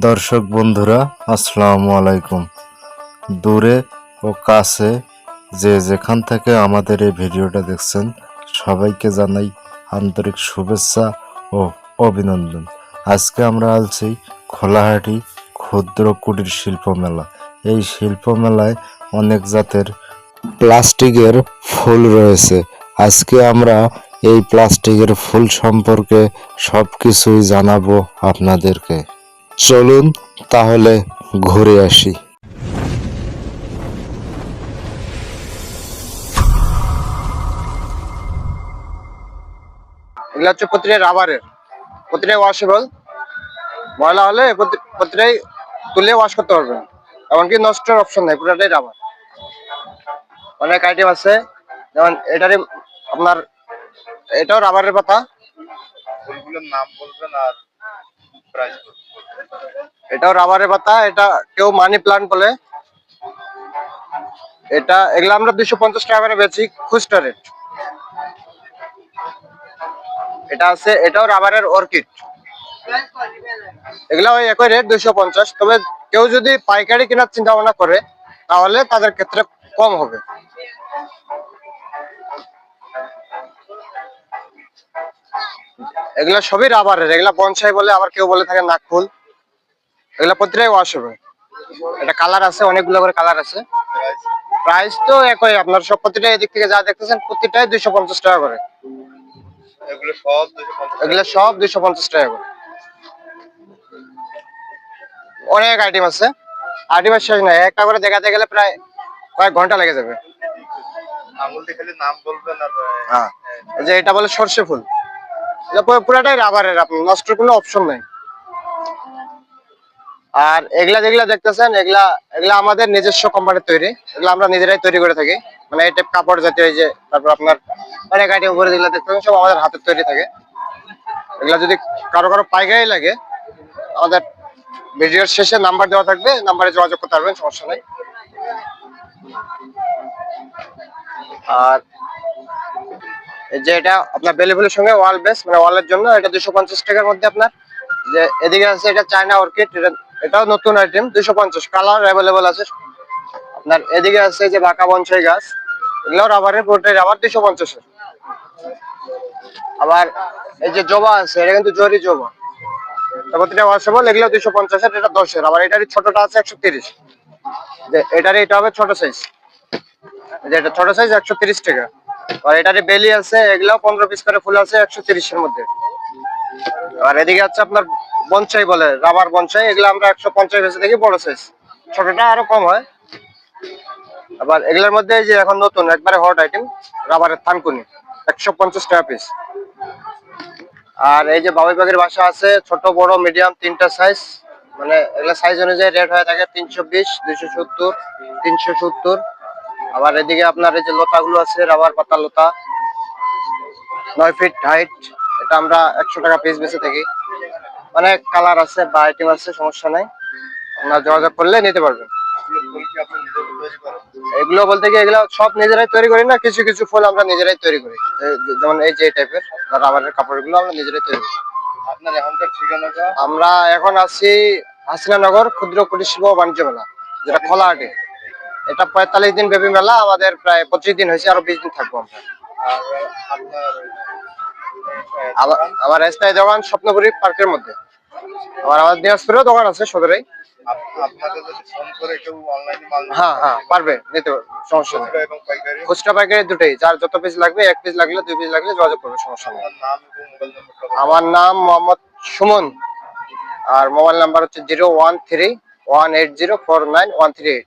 দর্শক বন্ধুরা, আসসালামু আলাইকুম। দূরে ও কাছে যে যেখান থেকে আমাদের এই ভিডিওটা দেখছেন, সবাইকে জানাই আন্তরিক শুভেচ্ছা ও অভিনন্দন। আজকে আমরা আছি খোলাহাটি ক্ষুদ্র কুটির শিল্প মেলা। এই শিল্প মেলায় অনেক জাতের প্লাস্টিকের ফুল রয়েছে। আজকে আমরা এই প্লাস্টিকের ফুল সম্পর্কে সব কিছুই জানাব আপনাদেরকে। চলুন তাহলে ঘুরে আসি। এগুলো হচ্ছে প্রতিটাই রাবারের প্রতিটাই ওয়াশেবল ময়লা হলে প্রতি- প্রতিটাই তুলে ওয়াশ করতে পারবেন। এমনকি নষ্টের অপশন নাই পুরোটাই রাবার অনেক আইটেম আছে যেমন এটারই আপনার এটাও রাবারের পাতা। ফুলগুলোর নাম বলবেন আর প্রাইস এটাও রাবারের পাতা, এটা কেউ মানি প্লান্ট বলে। এটা, এগুলো আমরা দুশো পঞ্চাশ টাকা করে বেচি, খুচরা রেট এটা আছে, এটাও রাবারের অর্কিড এগুলা ওই একই রেট দুইশো পঞ্চাশ। তবে কেউ যদি পাইকারি কেনার চিন্তা ভাবনা করে, তাহলে তাদের ক্ষেত্রে কম হবে। এগুলা সবই রাবারের, এগুলা বনসাই বলে আবার কেউ বলে থাকে নাকফুল এগুলা প্রতিটাই ওয়াশ হবে। এটা কালার আছে অনেকগুলো করে কালার আছে। প্রাইস তো একই আপনার সব প্রতিটা এদিক থেকে যা দেখতেছেন প্রতিটাই দুইশো পঞ্চাশ টাকা করে। এগুলো সব দুইশো পঞ্চাশ টাকা করে। অনেক আইটেম আছে। আইটেমের শেষ নাই একটা করে দেখাতে গেলে প্রায় কয়েক ঘণ্টা লেগে যাবে। হ্যাঁ। যে এটা বলে সর্ষে ফুল। পুরাটাই রাবারের আপনার নষ্টের কোনো অপশন নাই। আর এগুলা যেগুলা দেখতেছেন, এগুলা এগুলা আমাদের নিজস্ব কোম্পানির তৈরি। এগুলা আমরা নিজেরাই তৈরি করে থাকি। মানে এই টাইপ কাপড় জাতীয় যে, তারপর আপনার অনেক আইটেম উপরে যেগুলো দেখতেছেন, সব আমাদের হাতের তৈরি থাকে। এগুলা যদি কারও কারও পাইকারি লাগে, আমাদের ভিডিওর শেষে নাম্বার দেওয়া থাকবে নাম্বারে যোগাযোগ করতে পারবেন, সমস্যা নেই। আর যে এটা আপনার বেলি ফুলের সঙ্গে ওয়াল বেস মানে ওয়ালের জন্য এটা দুশো পঞ্চাশ টাকার মধ্যে আপনার, যে এদিকে আছে এটা চায়না অর্কিড এটা এটাও নতুন আইটেম দুশো পঞ্চাশ। কালার অ্যাভেলেবল আছে। আপনার এদিকে আছে যে বাঁকা বনসাই গাছ। এগুলো রাবারের পুরোটাই রাবার দুশো পঞ্চাশের। আবার এই যে জবা আছে, এটা কিন্তু জরি জবা। এগুলো দুশো এটা দশের। আবার এটারই ছোটটা আছে একশো তিরিশ। এটারই, এটা হবে ছোট সাইজ এটা ছোট সাইজ একশো তিরিশ টাকা। আর বেলি আছে এগুলাও পনেরো ফুল আছে একশো তিরিশের মধ্যে। আর এদিকে আপনার বনসাই বলে, রাবার বনসাই, এগুলো আমরা একশো পঞ্চাশ বেশি থেকে বড় সাইজ ছোটটা আরও কম হয়। আবার এগুলোর মধ্যে যে এখন নতুন, একবারে হট আইটেম রাবারের থানকুনি, একশো পঞ্চাশ টাকা পিস আর এই যে বাবুই পাখির বাসা আছে, ছোট, বড় মিডিয়াম তিনটা সাইজ মানে এগুলা সাইজ অনুযায়ী রেট হয়ে থাকে তিনশো বিশ, দুইশো সত্তর, তিনশো সত্তর। আবার এদিকে আপনার এই যে লতাগুলো আছে, রাবার পাতা লতা, নয় ফিট হাইট এটা আমরা একশো টাকা পিস বেঁচে থাকি। অনেক কালার আছে বা আইটেম আছে সমস্যা নাই। আপনারা যোগাযোগ করলে নিতে পারবেন। এগুলো বলতে কি এগুলো সব নিজেরাই তৈরি করি না কিছু কিছু ফুল আমরা নিজেরাই তৈরি করি। যেমন এই যে টাইপের রাবারের কাপড়গুলো আমরা নিজেরাই তৈরি করি। আপনার এখনকার ঠিকানাটা? আমরা এখন আছি হাসিনানগর ক্ষুদ্র কুটির শিল্প বাণিজ্য মেলা যেটা খোলা আগে এটা পঁয়তাল্লিশ দিন ব্যাপী মেলা আমাদের প্রায় পঁচিশ দিন হয়েছে আরও বিশ দিন থাকব আমরা। আর আপনার আবার আমার স্থায়ী দোকান স্বপ্নপুরি পার্কের মধ্যে। আবার আমাদের দিনাজপুরেও দোকান আছে নিতে হ্যাঁ হ্যাঁ পারবে নিতে সমস্যা নেই। খুচরা পাইকারি? দুটোই যার যত পিস লাগবে এক পিস লাগলে দুই পিস লাগলে যোগাযোগ করবে সমস্যা নেই। আমার নাম মোহাম্মদ সুমন আর মোবাইল নাম্বার হচ্ছে zero one three one eight zero four nine one three eight